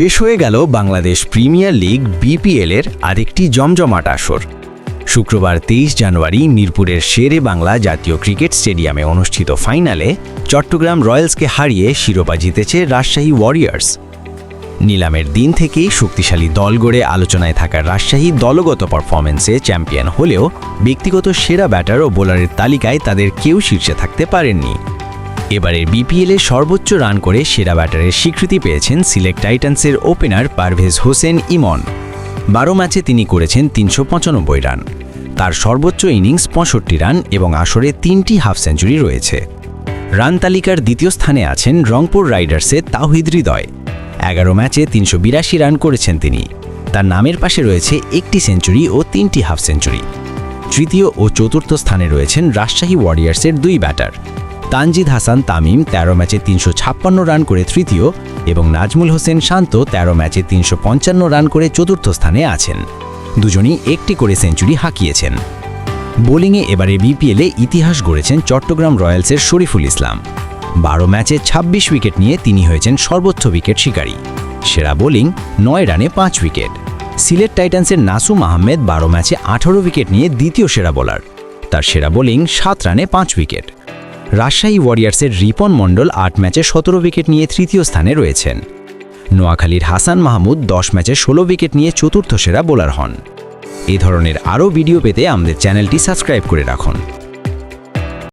শেষ হয়ে গেল বাংলাদেশ প্রিমিয়ার লিগ বিপিএল এর আরেকটি জমজমাট আসর। শুক্রবার তেইশ জানুয়ারি মিরপুরের শেরে বাংলা জাতীয় ক্রিকেট স্টেডিয়ামে অনুষ্ঠিত ফাইনালে চট্টগ্রাম রয়্যালসকে হারিয়ে শিরোপা জিতেছে রাজশাহী ওয়ারিয়ার্স। নিলামের দিন থেকেই শক্তিশালী দল গড়ে আলোচনায় থাকা রাজশাহী দলগত পারফরমেন্সে চ্যাম্পিয়ন হলেও ব্যক্তিগত সেরা ব্যাটার ও বোলারের তালিকায় তাদের কেউ শীর্ষে থাকতে পারেননি। এবারের বিপিএলে সর্বোচ্চ রান করে সেরা ব্যাটারের স্বীকৃতি পেয়েছেন সিলেক্ট টাইটান্সের ওপেনার পারভেজ হোসেন ইমন। বারো ম্যাচে তিনি করেছেন তিনশো পঁচানব্বই রান। তার সর্বোচ্চ ইনিংস পঁয়ষট্টি রান এবং আসরে তিনটি হাফ সেঞ্চুরি রয়েছে। রান তালিকার দ্বিতীয় স্থানে আছেন রংপুর রাইডার্সের তাওহিদ হৃদয়। এগারো ম্যাচে তিনশো বিরাশি রান করেছেন তিনি। তার নামের পাশে রয়েছে একটি সেঞ্চুরি ও তিনটি হাফ সেঞ্চুরি। তৃতীয় ও চতুর্থ স্থানে রয়েছেন রাজশাহী ওয়ারিয়ার্সের দুই ব্যাটার। তানজিদ হাসান তামিম ১৩ ম্যাচে তিনশো ছাপ্পান্ন রান করে তৃতীয় এবং নাজমুল হোসেন শান্ত ১৩ ম্যাচে তিনশো পঞ্চান্ন রান করে চতুর্থ স্থানে আছেন। দুজনই একটি করে সেঞ্চুরি হাঁকিয়েছেন। বোলিংয়ে এবারে বিপিএলে ইতিহাস গড়েছেন চট্টগ্রাম রয়্যালসের শরীফুল ইসলাম। বারো ম্যাচে ২৬ উইকেট নিয়ে তিনি হয়েছেন সর্বোচ্চ উইকেট শিকারী। সেরা বোলিং, নয় রানে পাঁচ উইকেট। সিলেট টাইটান্সের নাসুম আহমেদ বারো ম্যাচে আঠারো উইকেট নিয়ে দ্বিতীয় সেরা বোলার। তার সেরা বোলিং, সাত রানে পাঁচ উইকেট। রাজশাহী ওয়ারিয়ার্সের রিপন মণ্ডল আট ম্যাচে সতেরো উইকেট নিয়ে তৃতীয় স্থানে রয়েছেন। নোয়াখালীর হাসান মাহমুদ দশ ম্যাচে ষোলো উইকেট নিয়ে চতুর্থ সেরা বোলার হন। এ ধরনের আরও ভিডিও পেতে আমাদের চ্যানেলটি সাবস্ক্রাইব করে রাখুন।